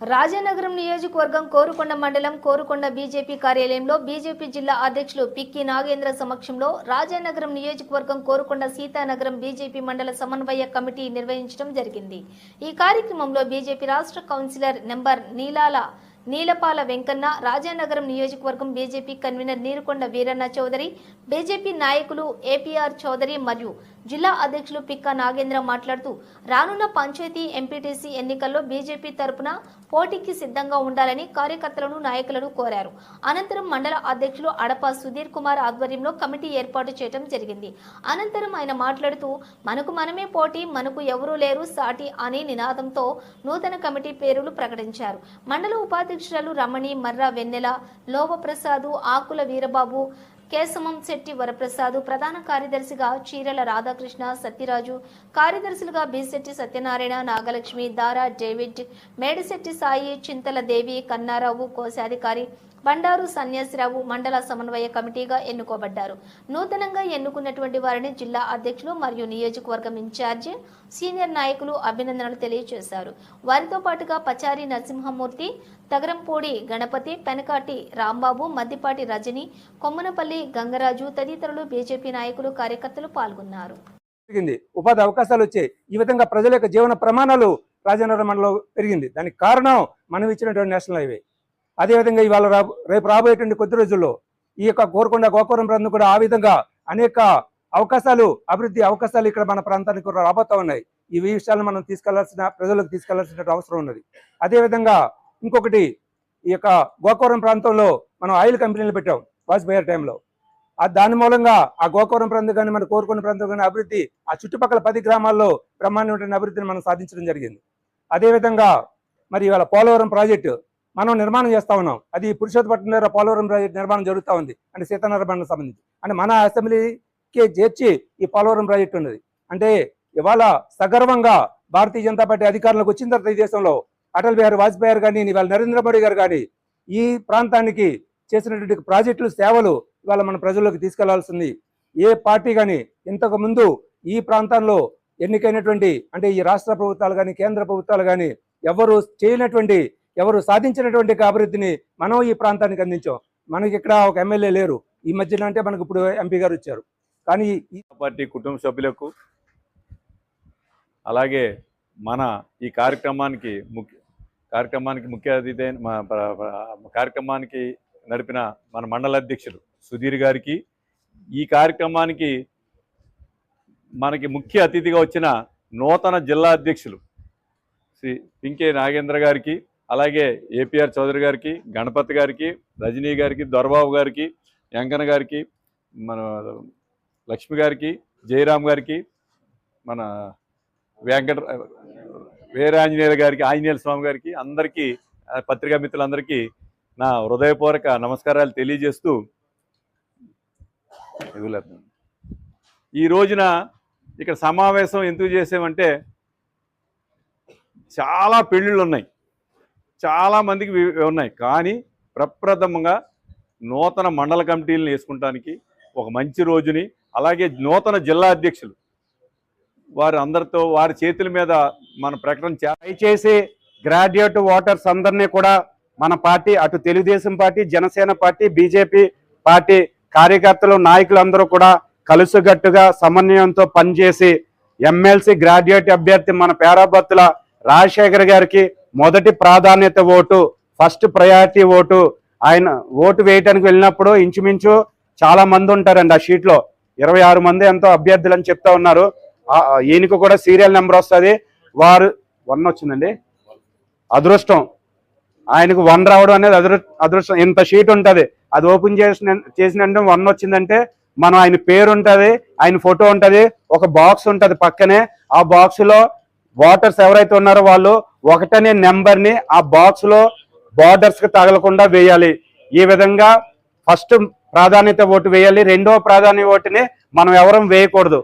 రాజానగరం నియోజకవర్గం కోరుకొండ మండలం కోరుకొండ బీజేపీ కార్యాలయంలో బీజేపీ జిల్లా అధ్యక్షులు పిక్కి నాగేంద్ర సమక్షంలో రాజానగరం నియోజకవర్గం కోరుకొండ సీతానగరం బీజేపీ మండల సమన్వయ కమిటీ నిర్వహించడం జరిగింది. ఈ కార్యక్రమంలో బీజేపీ రాష్ట్ర కౌన్సిలర్ నెంబర్ నీలాల నీలపాల వెంకన్న రాజానగరం నియోజకవర్గం BJP convener Neerukonda Veeranna Chowdary BJP నాయకులు ఏపీఆర్ చౌదరి మరియు జిల్లా అధ్యక్షులు పిక్క నాగేంద్ర మాట్లాడుతూ రానున్న పంచాయతీ ఎంపీటీసీ ఎన్నికల్లో బీజేపీ తరపున పోటీకి సిద్ధంగా ఉండాలని కార్యకర్తలను నాయకులను కోరారు. అనంతరం మండల అధ్యక్షులు అడప సుధీర్ కుమార్ ఆధ్వర్యంలో కమిటీ ఏర్పాటు చేయడం జరిగింది. అనంతరం ఆయన మాట్లాడుతూ మనకు మనమే పోటీ మనకు ఎవరూ లేరు సాటి అనే నినాదంతో నూతన కమిటీ పేరులు ప్రకటించారు. మండల ఉపాధ్యక్షురాలు రమణి మర్రా వెన్నెల లోవప్రసాదు ఆకుల వీరబాబు కేశమం శెట్టి వరప్రసాద్ ప్రధాన కార్యదర్శిగా చీరల రాధాకృష్ణ సత్యరాజు కార్యదర్శులుగా బిశెట్టి సత్యనారాయణ నాగలక్ష్మి దారా డేవిడ్ మేడిశెట్టి సాయి చింతల దేవి కన్నారావు కోశాధికారి బండారు సన్యాసిరావు మండల సమన్వయ కమిటీగా ఎన్నుకోబడ్డారు. నూతనంగా ఎన్నుకున్నటువంటి వారిని జిల్లా అధ్యక్షులు మరియు నియోజకవర్గం ఇన్ఛార్జి సీనియర్ నాయకులు అభినందనలు తెలియజేశారు. వారితో పాటుగా పచారి నరసింహమూర్తి తగరంపూడి గణపతి పెనకాటి రాంబాబు మద్దిపాటి రజని కొమ్మనపల్లి గంగరాజు తదితరులు బీజేపీ నాయకులు కార్యకర్తలు పాల్గొన్నారు. ఉపాధి అవకాశాలు వచ్చాయి. ఈ విధంగా ప్రజల యొక్క జీవన ప్రమాణాలు రాజేంద్ర మండలం పెరిగింది. దానికి కారణం మనం ఇచ్చినటువంటి నేషనల్ హైవే. అదేవిధంగా ఇవాళ రా రేపు రాబోయేటువంటి కొద్ది రోజుల్లో ఈ యొక్క కోరుకొండ గోపురం ప్రాంతం కూడా ఆ విధంగా అనేక అవకాశాలు అభివృద్ధి అవకాశాలు ఇక్కడ మన ప్రాంతానికి కూడా రాబోతా ఉన్నాయి. ఈ విషయాలను మనం తీసుకెళ్ళాల్సిన ప్రజలకు తీసుకెళ్ళాల్సిన అవసరం ఉన్నది. అదేవిధంగా ఇంకొకటి ఈ యొక్క గోకవరం ప్రాంతంలో మనం ఆయిల్ కంపెనీలు పెట్టాం వాజ్పేయి టైంలో. ఆ దాని మూలంగా ఆ గోకవరం ప్రాంతం కానీ మన కోరుకున్న ప్రాంతం కానీ అభివృద్ధి ఆ చుట్టుపక్కల పది గ్రామాల్లో బ్రహ్మాండమైన అభివృద్ధిని మనం సాధించడం జరిగింది. అదేవిధంగా మరి ఇవాళ పోలవరం ప్రాజెక్టు మనం నిర్మాణం చేస్తా ఉన్నాం. అది పురుషోత్తపట్నం లేదా పోలవరం ప్రాజెక్టు నిర్మాణం జరుగుతూ ఉంది. అంటే సీతారామణ సంబంధించి. అంటే మన అసెంబ్లీకి చేర్చి ఈ పోలవరం ప్రాజెక్టు ఉన్నది. అంటే ఇవాళ సగర్వంగా భారతీయ జనతా పార్టీ అధికారంలోకి వచ్చిన తర్వాత ఈ దేశంలో అటల్ బిహారీ వాజ్పేయి గారు కానీ ఇవాళ నరేంద్ర మోడీ గారు కానీ ఈ ప్రాంతానికి చేసినటువంటి ప్రాజెక్టులు సేవలు ఇవాళ మన ప్రజల్లోకి తీసుకెళ్ళాల్సింది. ఏ పార్టీ కానీ ఇంతకుముందు ఈ ప్రాంతంలో ఎన్నికైనటువంటి అంటే ఈ రాష్ట్ర ప్రభుత్వాలు కానీ కేంద్ర ప్రభుత్వాలు కానీ ఎవరు చేయనటువంటి ఎవరు సాధించినటువంటి అభివృద్ధిని మనం ఈ ప్రాంతానికి అందించాం. మనకి ఇక్కడ ఒక ఎమ్మెల్యే లేరు. ఈ మధ్యన అంటే మనకు ఇప్పుడు ఎంపీ గారు వచ్చారు. కానీ ఈ పార్టీ కుటుంబ సభ్యులకు అలాగే మన ఈ కార్యక్రమానికి ముఖ్య కార్యక్రమానికి ముఖ్య అతిథి కార్యక్రమానికి నడిపిన మన మండల అధ్యక్షులు సుధీర్ గారికి ఈ కార్యక్రమానికి మనకి ముఖ్య అతిథిగా వచ్చిన నూతన జిల్లా అధ్యక్షులు శ్రీ పింకే నాగేంద్ర గారికి అలాగే ఏపీఆర్ చౌదరి గారికి గణపతి గారికి రజనీ గారికి దొరబాబు గారికి వెంకన్న గారికి మన లక్ష్మి గారికి జయరామ్ గారికి మన వెంకట వీరాంజనేయుల గారికి ఆంజనేయుల స్వామి గారికి అందరికీ పత్రికా మిత్రులందరికీ నా హృదయపూర్వక నమస్కారాలు తెలియజేస్తూ ఈ రోజున ఇక్కడ సమావేశం ఎందుకు చేసామంటే చాలా పెళ్ళిళ్ళు ఉన్నాయి చాలా మందికి ఉన్నాయి. కానీ ప్రప్రథమంగా నూతన మండల కమిటీలను వేసుకుంటానికి ఒక మంచి రోజుని అలాగే నూతన జిల్లా అధ్యక్షులు వారు అందరితో వారి చేతుల మీద మన ప్రకటన దయచేసి గ్రాడ్యుయేట్ ఓటర్స్ అందరినీ కూడా మన పార్టీ అటు Telugu Desam party Janasena party BJP party కార్యకర్తలు నాయకులందరూ కూడా కలుసుగట్టుగా సమన్వయంతో పనిచేసి ఎమ్మెల్సీ గ్రాడ్యుయేట్ అభ్యర్థి మన పేరాభత్తుల రాజశేఖర్ గారికి మొదటి ప్రాధాన్యత ఓటు ఫస్ట్ ప్రయారిటీ ఓటు. ఆయన ఓటు వేయటానికి వెళ్ళినప్పుడు ఇంచుమించు చాలా మంది ఉంటారండి ఆ షీట్లో. ఇరవై ఆరు మంది ఎంతో అభ్యర్థులు అని చెప్తా ఉన్నారు. ఈయనకు కూడా సీరియల్ నెంబర్ వస్తుంది. వారు వన్ వచ్చిందండి. అదృష్టం. ఆయనకు వన్ రావడం అనేది అదృ అదృష్టం. ఇంత షీట్ ఉంటుంది. అది ఓపెన్ చేసిన చేసిన వన్ వచ్చిందంటే మనం ఆయన పేరు ఉంటుంది ఆయన ఫోటో ఉంటుంది ఒక బాక్స్ ఉంటుంది పక్కనే. ఆ బాక్స్లో ఓటర్స్ ఎవరైతే ఉన్నారో వాళ్ళు ఒకటనే నెంబర్ని ఆ బాక్స్లో బార్డర్స్కి తగలకుండా వేయాలి. ఈ విధంగా ఫస్ట్ ప్రాధాన్యత ఓటు వేయాలి. రెండవ ప్రాధాన్యత ఓటుని మనం ఎవరం వేయకూడదు.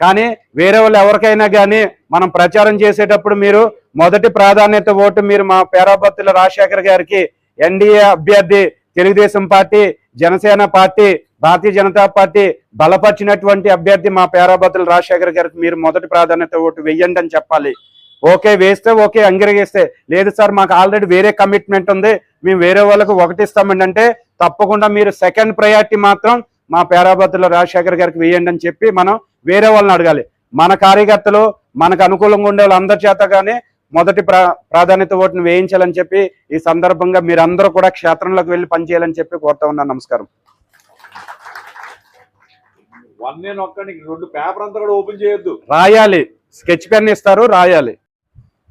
కానీ వేరే వాళ్ళు ఎవరికైనా కానీ మనం ప్రచారం చేసేటప్పుడు మీరు మొదటి ప్రాధాన్యత ఓటు మీరు మా పేరాబత్తుల రాజశేఖర్ గారికి ఎన్డీఏ అభ్యర్థి Telugu Desam party Janasena party Bharatiya Janata party బలపరిచినటువంటి అభ్యర్థి మా పేరాబత్తుల రాజశేఖర్ గారికి మీరు మొదటి ప్రాధాన్యత ఓటు వెయ్యండి అని చెప్పాలి. ఓకే వేస్తే ఓకే అంగీకరిస్తే లేదు సార్ మాకు ఆల్రెడీ వేరే కమిట్మెంట్ ఉంది. మేము వేరే వాళ్ళకు ఒకటి ఇస్తామండి అంటే తప్పకుండా మీరు సెకండ్ ప్రయారిటీ మాత్రం మా పేరాబత్తుల రాజశేఖర్ గారికి వేయండి అని చెప్పి మనం వేరే వాళ్ళని అడగాలి. మన కార్యకర్తలు మనకు అనుకూలంగా ఉండే వాళ్ళందరి చేత కానీ మొదటి ప్రా ప్రాధాన్యత ఓటును వేయించాలని చెప్పి ఈ సందర్భంగా మీరందరూ కూడా క్షేత్రంలోకి వెళ్ళి పనిచేయాలని చెప్పి కోరుతా ఉన్నాను. నమస్కారం. వన్ నేను ఒక్కడికి రెండు పేపర్ అంతా కూడా ఓపెన్ చేయొద్దు. రాయాలి. స్కెచ్ పెన్ ఇస్తారు రాయాలి.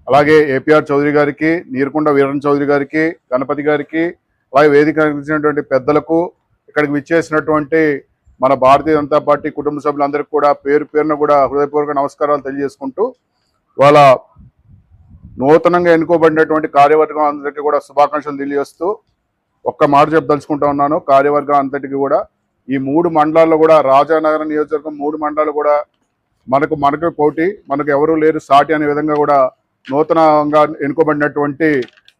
అలాగే ఏపీఆర్ చౌదరి గారికి నీరుకొండ వీరన్ చౌదరి గారికి గణపతి గారికి అలాగే వేదిక ఇచ్చినటువంటి పెద్దలకు ఇక్కడికి విచ్చేసినటువంటి మన భారతీయ జనతా పార్టీ కుటుంబ సభ్యులందరికీ కూడా పేరు పేరున కూడా హృదయపూర్వక నమస్కారాలు తెలియజేసుకుంటూ వాళ్ళ నూతనంగా ఎన్నుకోబడినటువంటి కార్యవర్గం అందరికీ కూడా శుభాకాంక్షలు తెలియజేస్తూ ఒక్క మాట చెప్పదలుచుకుంటా ఉన్నాను. కార్యవర్గం అంతటికి కూడా ఈ మూడు మండలాల్లో కూడా రాజానగరం నియోజకవర్గం మూడు మండలాలు కూడా మనకు మనకు పోటీ మనకు ఎవరు లేరు సాటి అనే విధంగా కూడా నూతనంగా ఎన్నుకోబడినటువంటి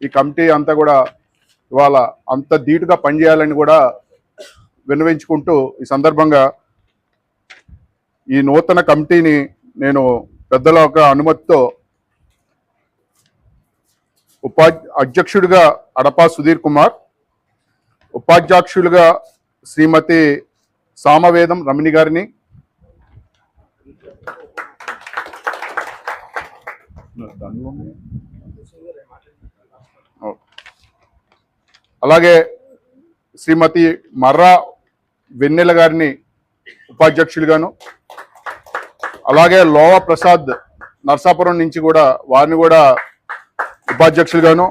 ఈ కమిటీ అంతా కూడా ఇవాళ అంత ధీటుగా పనిచేయాలని కూడా విన్నవించుకుంటూ ఈ సందర్భంగా ఈ నూతన కమిటీని నేను పెద్దల ఒక అనుమతితో ఉపా అధ్యక్షుడిగా అడపా సుధీర్ కుమార్ ఉపాధ్యక్షులుగా శ్రీమతి సామవేదం రమణి గారిని అలాగే శ్రీమతి మర్రా వెన్నెల గారిని ఉపాధ్యక్షులుగాను అలాగే లోవ ప్రసాద్ నర్సాపురం నుంచి కూడా వారిని కూడా ఉపాధ్యక్షులుగాను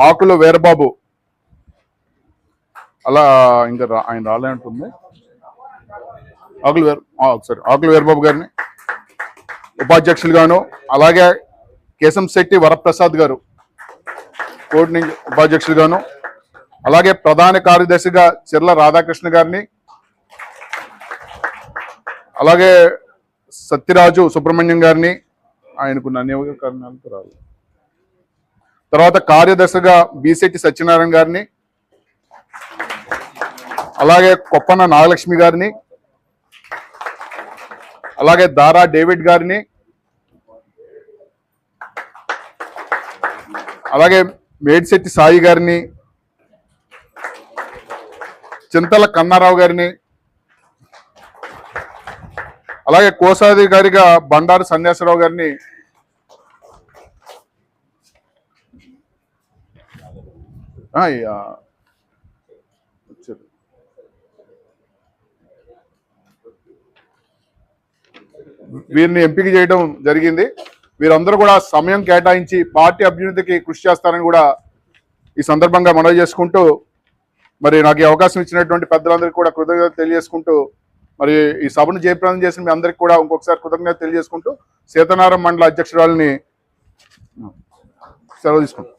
ఆకులు వీరబాబు. అలా ఇంకా రా- ఆయన రాలేంటుంది ఆకులు వేరు సరే ఆకులు వీరబాబు గారిని ఉపాధ్యక్షులుగాను అలాగే కేశంశెట్టి వరప్రసాద్ గారు కోటి ఉపాధ్యక్షులుగాను అలాగే ప్రధాన కార్యదర్శిగా చిర్ల రాధాకృష్ణ గారిని అలాగే సత్యరాజు సుబ్రహ్మణ్యం గారిని ఆయనకు నన్ను కారణాలతో రాదు తర్వాత కార్యదర్శిగా బీసెట్టి సత్యనారాయణ గారిని అలాగే కొప్పన నాగలక్ష్మి గారిని అలాగే దారా డేవిడ్ గారిని అలాగే మేడిశెట్టి సాయి గారిని చింతల కన్నారావు గారిని అలాగే కోశాధికారిగా బండారు సన్యాసరావు గారిని వీరిని ఎంపిక చేయడం జరిగింది. వీరందరూ కూడా సమయం కేటాయించి పార్టీ అభ్యున్నతికి కృషి చేస్తారని కూడా ఈ సందర్భంగా మనవి చేసుకుంటూ మరి నాకు ఈ అవకాశం ఇచ్చినటువంటి పెద్దలందరికీ కూడా కృతజ్ఞత తెలియజేసుకుంటూ మరి ఈ సభను జయప్రదం చేసిన మీ అందరికీ కూడా ఇంకొకసారి కృతజ్ఞత తెలియజేసుకుంటూ సీతనారం మండల అధ్యక్షురాలని సెలవు తీసుకుంటాం.